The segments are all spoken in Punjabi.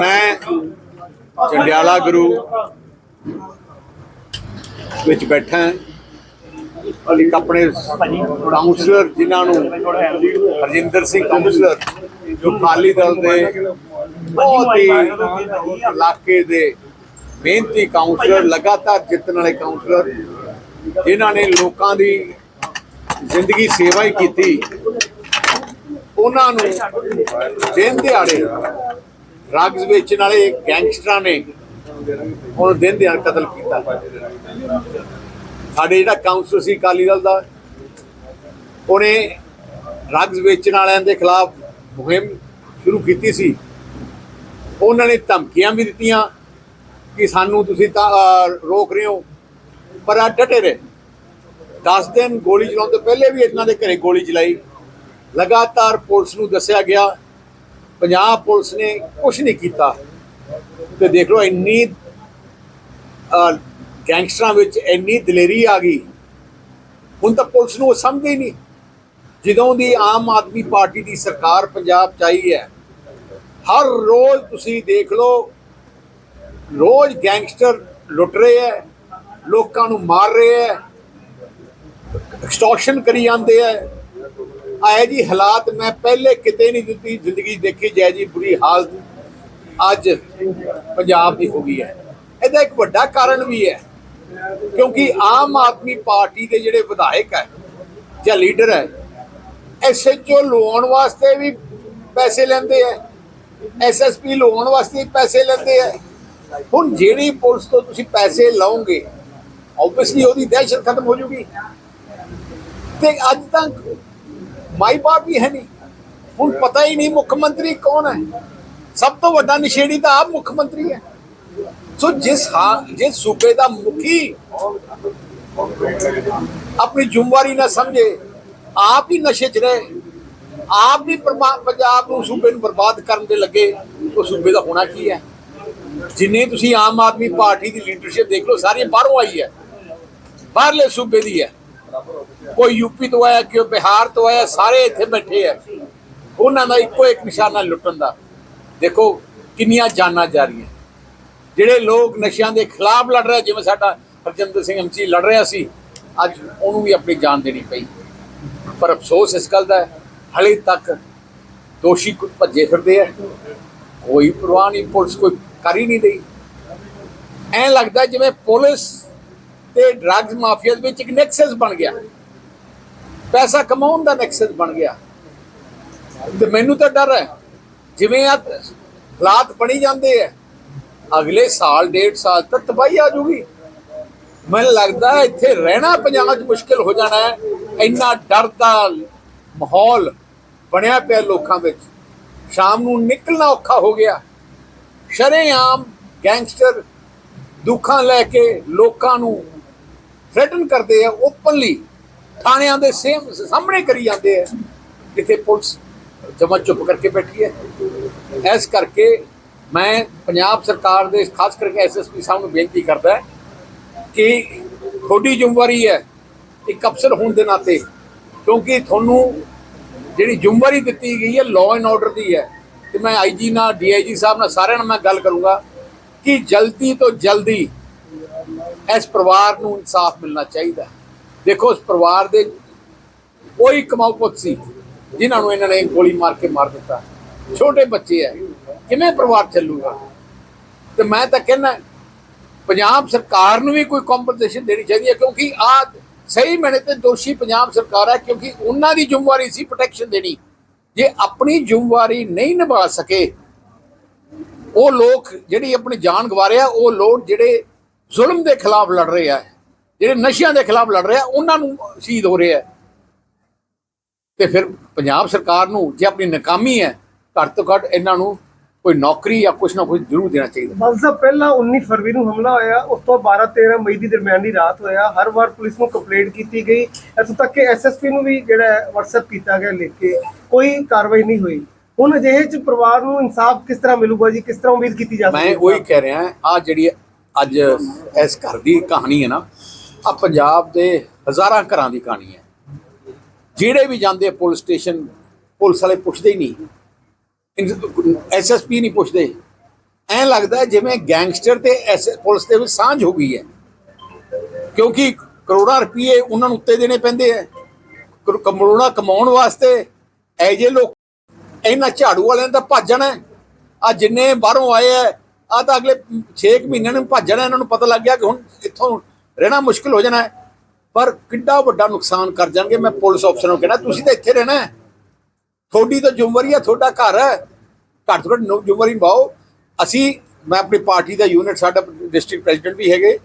ਮੈਂ ਚੰਡਿਆਲਾ ਗੁਰੂ ਵਿੱਚ ਬੈਠਾ ਇੱਕ ਆਪਣੇ ਕਾਉਂਸਲਰ ਜਿਨ੍ਹਾਂ ਨੂੰ ਹਰਜਿੰਦਰ ਸਿੰਘ ਕਾਉਂਸਲਰ ਜੋ ਅਕਾਲੀ ਦਲ ਦੇ ਬਹੁਤ ਹੀ ਇਲਾਕੇ ਦੇ ਮਿਹਨਤੀ ਕਾਉਂਸਲਰ ਲਗਾਤਾਰ ਜਿੱਤਣ ਵਾਲੇ ਕਾਉਂਸਲਰ ਜਿਨ੍ਹਾਂ ਨੇ ਲੋਕਾਂ ਦੀ ਜ਼ਿੰਦਗੀ ਸੇਵਾ ਹੀ ਕੀਤੀ। ਉਹਨਾਂ ਨੂੰ ਦਿਨ ਦਿਹਾੜੇ ਡਰੱਗਸ ਵੇਚਣ ਵਾਲੇ ਗੈਂਗਸਟਰਾਂ ਨੇ ਹੁਣ ਦਿਨ ਦਿਹਾੜੇ ਕਤਲ ਕੀਤਾ। ਸਾਡੇ ਜਿਹੜਾ ਕਾਉਂਸਲ ਸੀ ਅਕਾਲੀ ਦਲ ਦਾ, ਉਹਨੇ ਡਰੱਗਸ ਵੇਚਣ ਵਾਲਿਆਂ ਦੇ ਖਿਲਾਫ ਮੁਹਿੰਮ ਸ਼ੁਰੂ ਕੀਤੀ ਸੀ। ਉਹਨਾਂ ਨੇ ਧਮਕੀਆਂ ਵੀ ਦਿੱਤੀਆਂ ਕਿ ਸਾਨੂੰ ਤੁਸੀਂ ਤਾਂ ਰੋਕ ਰਹੇ ਹੋ, ਪਰ ਆ ਡਟੇ ਰਹੇ। 10 ਦਿਨ ਗੋਲੀ ਚਲਾਉਣ ਤੋਂ ਪਹਿਲੇ ਵੀ ਇਹਨਾਂ ਦੇ ਘਰੇ ਗੋਲੀ ਚਲਾਈ। ਲਗਾਤਾਰ ਪੁਲਿਸ ਨੂੰ ਦੱਸਿਆ ਗਿਆ ਪੰਜਾਬ ਪੁਲਿਸ ਨੇ ਕੁਝ ਨਹੀਂ ਕੀਤਾ। ਤੇ ਦੇਖ ਲਓ ਇੰਨੀ ਗੈਂਗਸਟਰਾਂ ਵਿੱਚ ਇੰਨੀ ਦਲੇਰੀ ਆ ਗਈ, ਹੁਣ ਤਾਂ ਪੁਲਿਸ ਨੂੰ ਉਹ ਸਮਝਦੇ ਹੀ ਨਹੀਂ। ਜਦੋਂ ਦੀ ਆਮ ਆਦਮੀ ਪਾਰਟੀ ਦੀ ਸਰਕਾਰ ਪੰਜਾਬ ਚ ਆਈ ਹੈ, ਹਰ ਰੋਜ਼ ਤੁਸੀਂ ਦੇਖ ਲਓ, ਰੋਜ਼ ਗੈਂਗਸਟਰ ਲੁੱਟ ਰਹੇ ਹੈ, ਲੋਕਾਂ ਨੂੰ ਮਾਰ ਰਹੇ ਹੈ, ਐਕਸਟੋਰਸ਼ਨ ਕਰੀ ਜਾਂਦੇ ਹੈ। ਆਏ ਜੀ ਹਾਲਾਤ ਮੈਂ ਪਹਿਲੇ ਕਿਤੇ ਨਹੀਂ ਦਿੱਤੀ, ਜ਼ਿੰਦਗੀ ਦੇਖੀ ਜੈ ਜੀ ਬੁਰੀ ਹਾਲਤ ਅੱਜ ਪੰਜਾਬ ਦੀ ਹੋ ਗਈ ਹੈ। ਇਹਦਾ ਇੱਕ ਵੱਡਾ ਕਾਰਨ ਵੀ ਹੈ। ਕਿਉਂਕਿ ਆਮ ਆਦਮੀ ਪਾਰਟੀ ਦੇ ਜਿਹੜੇ ਵਿਧਾਇਕ ਹੈ ਜਾਂ ਲੀਡਰ ਹੈ ਐਸਐਚਓ ਲਵਾਉਣ ਵਾਸਤੇ ਵੀ ਪੈਸੇ ਲੈਂਦੇ ਹੈ ਐਸਐਸਪੀ ਲਵਾਉਣ ਵਾਸਤੇ ਪੈਸੇ ਲੈਂਦੇ ਹੈ। ਹੁਣ ਜਿਹੜੀ ਪੁਲਿਸ ਤੋਂ ਤੁਸੀਂ ਪੈਸੇ ਲਓਗੇ ਆਬਵੀਅਸਲੀ ਉਹਦੀ ਦਹਿਸ਼ਤ ਖਤਮ ਹੋ ਜੂਗੀ। ਤੇ ਅੱਜ ਤੱਕ ਮਾਈ ਬਾਪ ਵੀ ਹੈ ਨਹੀਂ। ਹੁਣ ਪਤਾ ਹੀ ਨਹੀਂ ਮੁੱਖ ਮੰਤਰੀ ਕੌਣ ਹੈ। ਸਭ ਤੋਂ ਵੱਡਾ ਨਸ਼ੇੜੀ ਤਾਂ ਆਪ ਮੁੱਖ ਮੰਤਰੀ ਹੈ। ਸੋ ਜਿਸ ਹਾਂ ਜਿਸ ਸੂਬੇ ਦਾ ਮੁਖੀ ਆਪਣੀ ਜ਼ਿੰਮੇਵਾਰੀ ਨਾ ਸਮਝੇ, ਆਪ ਹੀ ਨਸ਼ੇ 'ਚ ਰਹੇ, ਆਪ ਵੀ ਪੰਜਾਬ ਨੂੰ ਸੂਬੇ ਨੂੰ ਬਰਬਾਦ ਕਰਨ ਦੇ ਲੱਗੇ, ਉਹ ਸੂਬੇ ਦਾ ਹੋਣਾ ਕੀ ਹੈ? ਜਿੰਨੇ ਤੁਸੀਂ ਆਮ ਆਦਮੀ ਪਾਰਟੀ ਦੀ ਲੀਡਰਸ਼ਿਪ ਦੇਖ ਲਓ ਸਾਰੀ ਬਾਹਰੋਂ ਆਈ ਹੈ। ਬਾਹਰਲੇ ਸੂਬੇ ਦੀ ਹੈ। ਕੋਈ ਯੂਪੀ ਤੋਂ ਆਇਆ, ਕੋਈ ਬਿਹਾਰ ਤੋਂ ਆਇਆ, ਸਾਰੇ ਇੱਥੇ ਬੈਠੇ ਆ ਉਹਨਾਂ ਦਾ ਇੱਕੋ ਇੱਕ ਨਿਸ਼ਾਨਾ ਲੁੱਟਣ ਦਾ। ਦੇਖੋ, ਕਿੰਨੀਆਂ ਜਾਨਾਂ ਜਾ ਰਹੀਆਂ। ਜਿਹੜੇ ਲੋਕ ਨਸ਼ਿਆਂ ਦੇ ਖਿਲਾਫ ਲੜ ਰਹੇ ਜਿਵੇਂ ਸਾਡਾ ਹਰਜਿੰਦਰ ਸਿੰਘ ਐਮਸੀ ਲੜ ਰਿਹਾ ਸੀ ਅੱਜ ਉਹਨੂੰ ਵੀ ਆਪਣੀ ਜਾਨ ਦੇਣੀ ਪਈ। ਪਰ ਅਫਸੋਸ ਇਸ ਗੱਲ ਦਾ ਹੈ, ਹਲੇ ਤੱਕ ਦੋਸ਼ੀ ਕੁ- ਭੱਜੇ ਫਿਰਦੇ ਆ। ਕੋਈ ਪਰਵਾਹ ਨਹੀਂ ਪੁਲਿਸ ਕੋਈ ਕਰ ਹੀ ਨਹੀਂ ਰਹੀ। ਐਂ ਲੱਗਦਾ ਜਿਵੇਂ ਪੁਲਿਸ ਤੇ ਡਰੱਗਸ ਮਾਫੀਆ ਦੇ ਵਿੱਚ ਇੱਕ ਨੈਕਸਸ ਬਣ ਗਿਆ। ਪੈਸਾ ਕਮਾਉਣ ਦਾ ਨੈਕਸਸ ਬਣ ਗਿਆ। ਤੇ ਮੈਨੂੰ ਤਾਂ ਡਰ ਹੈ ਜਿਵੇਂ ਆ ਹਾਲਾਤ ਬਣੀ ਜਾਂਦੇ ਆ ਅਗਲੇ ਸਾਲ, ਡੇਢ ਸਾਲ ਤੱਕ ਤਬਾਹੀ ਆ ਜੂਗੀ ਮੈਨੂੰ ਲੱਗਦਾ ਇੱਥੇ ਰਹਿਣਾ ਪੰਜਾਬ 'ਚ ਮੁਸ਼ਕਿਲ ਹੋ ਜਾਣਾ ਹੈ। ਇੰਨਾ ਡਰ ਦਾ ਮਾਹੌਲ ਬਣਿਆ ਪਿਆ ਲੋਕਾਂ ਵਿੱਚ। ਸ਼ਾਮ ਨੂੰ ਨਿਕਲਣਾ ਔਖਾ ਹੋ ਗਿਆ। ਸ਼ਰੇਆਮ ਗੈਂਗਸਟਰ ਦੁੱਖਾਂ ਲੈ ਕੇ ਲੋਕਾਂ ਨੂੰ ਥ੍ਰੈਟਨ ਕਰਦੇ ਆ ਓਪਨਲੀ ਥਾਣਿਆਂ ਦੇ ਸੇਮ ਸਾਹਮਣੇ ਕਰੀ ਜਾਂਦੇ ਆ। ਕਿਤੇ ਪੁਲਿਸ ਜਮਾ ਚੁੱਪ ਕਰਕੇ ਬੈਠੀ ਹੈ। ਇਸ ਕਰਕੇ ਮੈਂ ਪੰਜਾਬ ਸਰਕਾਰ ਦੇ, ਖਾਸ ਕਰਕੇ ਐਸਐਸਪੀ ਸਾਹਿਬ ਨੂੰ ਬੇਨਤੀ ਕਰਦਾ ਕਿ ਤੁਹਾਡੀ ਜ਼ਿੰਮੇਵਾਰੀ ਹੈ ਇੱਕ ਅਫਸਰ ਹੋਣ ਦੇ ਨਾਤੇ, ਕਿਉਂਕਿ ਤੁਹਾਨੂੰ ਜਿਹੜੀ ਜ਼ਿੰਮੇਵਾਰੀ ਦਿੱਤੀ ਗਈ ਹੈ ਲਾਅ ਐਂਡ ਆਰਡਰ ਦੀ ਹੈ। ਤੇ ਮੈਂ ਆਈਜੀ ਨਾਲ ਡੀਆਈਜੀ ਸਾਹਿਬ ਨਾਲ ਸਾਰਿਆਂ ਨਾਲ ਮੈਂ ਗੱਲ ਕਰੂੰਗਾ ਕਿ ਜਲਦੀ ਤੋਂ ਜਲਦੀ ਇਸ ਪਰਿਵਾਰ ਨੂੰ ਇਨਸਾਫ ਮਿਲਣਾ ਚਾਹੀਦਾ ਦੇਖੋ ਉਸ ਪਰਿਵਾਰ ਦੇ ਕੋਈ ਕਮਾਊ ਪੁੱਤ ਸੀ, ਜਿਨ੍ਹਾਂ ਨੂੰ ਇਹਨਾਂ ਨੇ ਗੋਲੀ ਮਾਰ ਕੇ ਮਾਰ ਦਿੱਤਾ। ਛੋਟੇ ਬੱਚੇ ਹੈ। ਕਿਵੇਂ ਪਰਿਵਾਰ ਚੱਲੂਗਾ? ਤੇ ਮੈਂ ਤਾਂ ਕਹਿੰਦਾ, ਪੰਜਾਬ ਸਰਕਾਰ ਨੂੰ ਵੀ ਕੋਈ ਕੰਪਨਸੇਸ਼ਨ ਦੇਣੀ ਚਾਹੀਦੀ ਹੈ, ਕਿਉਂਕਿ ਆ ਸਹੀ ਮੈਨੇ ਤੇ ਦੋਸ਼ੀ ਪੰਜਾਬ ਸਰਕਾਰ ਹੈ, ਕਿਉਂਕਿ ਉਹਨਾਂ ਦੀ ਜ਼ਿੰਮੇਵਾਰੀ ਸੀ ਪ੍ਰੋਟੈਕਸ਼ਨ ਦੇਣੀ। ਜੇ ਆਪਣੀ ਜ਼ਿੰਮੇਵਾਰੀ ਨਹੀਂ ਨਿਭਾ ਸਕੇ, ਉਹ ਲੋਕ ਜਿਹੜੀ ਆਪਣੀ ਜਾਨ ਗਵਾ ਰਹੇ ਆ, ਉਹ ਲੋਕ ਜਿਹੜੇ ਜ਼ੁਲਮ ਦੇ ਖਿਲਾਫ ਲੜ ਰਹੇ ਆ, ਜਿਹੜੇ ਨਸ਼ਿਆਂ ਦੇ ਖਿਲਾਫ ਲੜ ਰਹੇ ਆ, ਉਹਨਾਂ ਨੂੰ ਸ਼ਹੀਦ ਹੋ ਰਹੇ ਆ। ਤੇ ਫਿਰ ਪੰਜਾਬ ਸਰਕਾਰ ਨੂੰ ਜੇ ਆਪਣੀ ਨਾਕਾਮੀ ਹੈ, ਘੱਟ ਤੋਂ ਘੱਟ ਇਹਨਾਂ ਨੂੰ ਕੋਈ ਨੌਕਰੀ ਜਾਂ ਕੁਛ ਨਾ ਕੁਛ ਜ਼ਰੂਰ ਦੇਣਾ ਚਾਹੀਦਾ। ਬਾਦਲ ਸਾਹਿਬ ਪਹਿਲਾਂ 19 ਫਰਵਰੀ ਨੂੰ ਹਮਲਾ ਹੋਇਆ ਉਸ ਤੋਂ 12 13 ਮਈ ਦੀ ਦਰਮਿਆਨੀ ਰਾਤ ਹੋਇਆ। ਹਰ ਵਾਰ ਪੁਲਿਸ ਨੂੰ ਕੰਪਲੇਂਟ ਕੀਤੀ ਗਈ। ਇੱਥੋਂ ਤੱਕ ਕਿ ਐਸਐਸਪੀ ਨੂੰ ਵੀ ਜਿਹੜਾ WhatsApp ਕੀਤਾ ਗਿਆ ਲਿਖ ਕੇ। ਕੋਈ ਕਾਰਵਾਈ ਨਹੀਂ ਹੋਈ। ਹੁਣ ਅਜਿਹੇ ਚ ਪਰਿਵਾਰ ਨੂੰ ਇਨਸਾਫ ਕਿਸ ਤਰ੍ਹਾਂ ਮਿਲੂਗਾ ਜੀ? ਕਿਸ ਤਰ੍ਹਾਂ ਉਮੀਦ ਕੀਤੀ ਜਾ ਸਕਦੀ ਮੈਂ ਉਹੀ ਕਹਿ ਰਿਹਾ ਆ ਜਿਹੜੀ ਅੱਜ ਇਸ ਘਰ ਦੀ ਕਹਾਣੀ ਹੈ ਨਾ ਆ ਪੰਜਾਬ ਦੇ ਹਜ਼ਾਰਾਂ ਘਰਾਂ ਦੀ ਕਹਾਣੀ ਹੈ। ਜਿਹੜੇ ਵੀ ਜਾਂਦੇ ਪੁਲਿਸ ਸਟੇਸ਼ਨ ਪੁਲਿਸ ਵਾਲੇ ਪੁੱਛਦੇ ਹੀ ਨਹੀਂ। ਐਸਐਸਪੀ ਨਹੀਂ ਪੁੱਛਦੇ। ਐਂ ਲੱਗਦਾ ਜਿਵੇਂ ਗੈਂਗਸਟਰ ਤੇ ਐਸ ਪੁਲਿਸ ਦੇ ਵਿੱਚ ਸਾਂਝ ਹੋ ਗਈ ਹੈ। ਕਿਉਂਕਿ ਕਰੋੜਾਂ ਰੁਪਏ ਉਹਨਾਂ ਨੂੰ ਉੱਤੇ ਦੇਣੇ ਪੈਂਦੇ ਐ ਕਰੋੜਾਂ ਕਮਾਉਣ ਵਾਸਤੇ ਐ ਜੇ ਲੋਕ, ਇਹਨਾਂ ਝਾੜੂ ਵਾਲਿਆਂ ਦਾ ਭੱਜਣ ਹੈ। ਆ ਜਿੰਨੇ ਬਾਹਰੋਂ ਆਏ ਐ ਆ ਤਾਂ ਅਗਲੇ 6 ਮਹੀਨਿਆਂ ਨੂੰ ਭੱਜਣਾ ਇਹਨਾਂ ਨੂੰ ਪਤਾ ਲੱਗ ਗਿਆ ਕਿ ਹੁਣ ਇੱਥੋਂ ਰਹਿਣਾ ਮੁਸ਼ਕਲ ਹੋ ਜਾਣਾ ਪਰ ਕਿੱਡਾ ਵੱਡਾ ਨੁਕਸਾਨ ਕਰ ਜਾਣਗੇ। ਮੈਂ ਪੁਲਿਸ ਅਫਸਰ ਨੂੰ ਕਹਿਣਾ, ਤੁਸੀਂ ਤਾਂ ਇੱਥੇ ਰਹਿਣਾ ਹੈ। ਤੁਹਾਡੀ ਤਾਂ ਜ਼ਿੰਮੇਵਾਰੀ ਹੈ ਤੁਹਾਡਾ ਘਰ ਹੈ। ਘੱਟ ਤੋਂ ਘੱਟ ਜ਼ਿੰਮੇਵਾਰੀ ਨਿਭਾਓ। ਅਸੀਂ, ਮੈਂ ਆਪਣੀ ਪਾਰਟੀ ਦਾ ਯੂਨਿਟ, ਸਾਡਾ ਡਿਸਟ੍ਰਿਕਟ ਪ੍ਰੈਜ਼ੀਡੈਂਟ ਵੀ ਹੈਗੇ।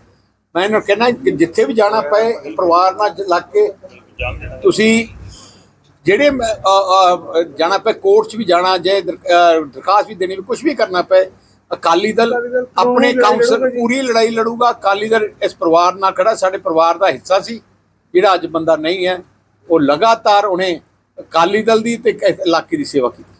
ਮੈਂ ਇਹਨਾਂ ਨੂੰ ਕਹਿਣਾ ਕਿ ਜਿੱਥੇ ਵੀ ਜਾਣਾ ਪਏ, ਪਰਿਵਾਰ ਨਾਲ ਲੱਗ ਕੇ ਤੁਸੀਂ ਜਿਹੜੇ ਮ- ਜਾਣਾ ਪਏ ਕੋਰਟ 'ਚ ਵੀ ਜਾਣਾ, ਜੇ ਦਰਖਾਸਤ ਵੀ ਦੇਣੀ ਵੀ ਕੁਝ ਵੀ ਕਰਨਾ ਪਏ, ਅਕਾਲੀ ਦਲ ਆਪਣੇ ਪੂਰੀ ਕਾਉਂਸਲ ਪੂਰੀ ਲੜਾਈ ਲੜੂਗਾ। ਅਕਾਲੀ ਦਲ ਇਸ ਪਰਿਵਾਰ ਨਾਲ ਖੜਾ, ਸਾਡੇ ਪਰਿਵਾਰ ਦਾ ਹਿੱਸਾ ਸੀ। ਜਿਹੜਾ ਅੱਜ ਬੰਦਾ ਨਹੀਂ ਹੈ, ਉਹ ਲਗਾਤਾਰ ਉਹਨੇ ਅਕਾਲੀ ਦਲ ਦੀ ਤੇ ਇਲਾਕੇ ਦੀ ਸੇਵਾ ਕੀਤੀ।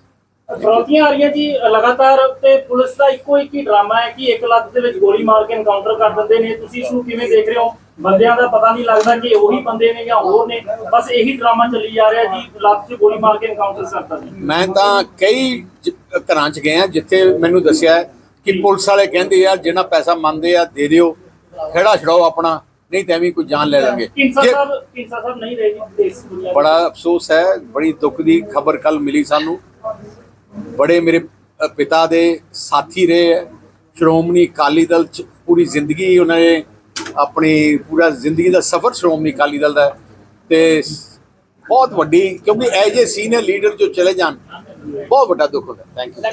ਫਰੋਤੀਆਂ ਆ ਰਹੀਆਂ ਜੀ ਲਗਾਤਾਰ ਤੇ ਪੁਲਿਸ ਦਾ ਇੱਕੋ ਇੱਕ ਹੀ ਡਰਾਮਾ ਹੈ ਕਿ ਇੱਕ ਲੱਖ ਦੇ ਵਿੱਚ ਗੋਲੀ ਮਾਰ ਕੇ ਐਨਕਾਊਂਟਰ ਕਰ ਦਿੰਦੇ ਨੇ। ਤੁਸੀਂ ਇਸ ਨੂੰ ਕਿਵੇਂ ਦੇਖ ਰਹੇ ਹੋ? ਬੰਦਿਆਂ ਦਾ ਪਤਾ ਨਹੀਂ ਲੱਗਦਾ ਕਿ ਉਹੀ ਬੰਦੇ ਨੇ ਜਾਂ ਹੋਰ ਨੇ। ਬਸ ਇਹੀ ਡਰਾਮਾ ਚੱਲੀ ਜਾ ਰਿਹਾ ਜੀ ਲੱਖ 'ਚ ਗੋਲੀ ਮਾਰ ਕੇ ਐਨਕਾਊਂਟਰ ਕਰਤਾ ਜੀ। ਮੈਂ ਤਾਂ ਕਈ ਘਰਾਂ 'ਚ ਗਿਆ ਜਿੱਥੇ ਮੈਨੂੰ ਦੱਸਿਆ ਕਿ ਪੁਲਿਸ ਵਾਲੇ ਕਹਿੰਦੇ ਆ ਜਿਹੜਾ ਪੈਸਾ ਮੰਗਦੇ ਆ ਦੇ ਦਿਓ। ਖੜਾ ਛੜਾਓ ਆਪਣਾ। ਨਹੀਂ ਤਾਂ ਐਵੇਂ ਕੋਈ ਜਾਨ ਲੈ ਲਾਂਗੇ ਕਿੰਸਾ ਜੇ- ਸਾਹਿਬ ਕਿੰਸਾ ਸਾਹਿਬ ਨਹੀਂ ਰਹੇ ਜੀ ਦੇਸ਼ ਦੁਨੀਆ ਦੇ। ਬੜਾ ਅਫਸੋਸ ਹੈ ਬੜੀ ਦੁੱਖ ਦੀ ਖਬਰ ਕੱਲ ਮਿਲੀ ਸਾਨੂੰ। ਬੜੇ ਮੇਰੇ ਪਿਤਾ ਦੇ ਸਾਥੀ ਰਹੇ ਹੈ। ਸ਼੍ਰੋਮਣੀ ਅਕਾਲੀ ਦਲ ਚ ਪੂਰੀ ਜ਼ਿੰਦਗੀ ਉਹਨਾਂ ਨੇ ਆਪਣੀ ਪੂਰਾ ਜ਼ਿੰਦਗੀ ਦਾ ਸਫ਼ਰ ਸ਼੍ਰੋਮਣੀ ਅਕਾਲੀ ਦਲ ਦਾ ਤੇ ਬਹੁਤ ਵੱਡੀ ਕਿਉਂਕਿ ਐਜ ਏ ਸੀਨੀਅਰ ਲੀਡਰ ਜੋ ਚਲੇ ਜਾਣ ਬਹੁਤ ਵੱਡਾ ਦੁੱਖ ਹੁੰਦਾ ਥੈਂਕ ਯੂ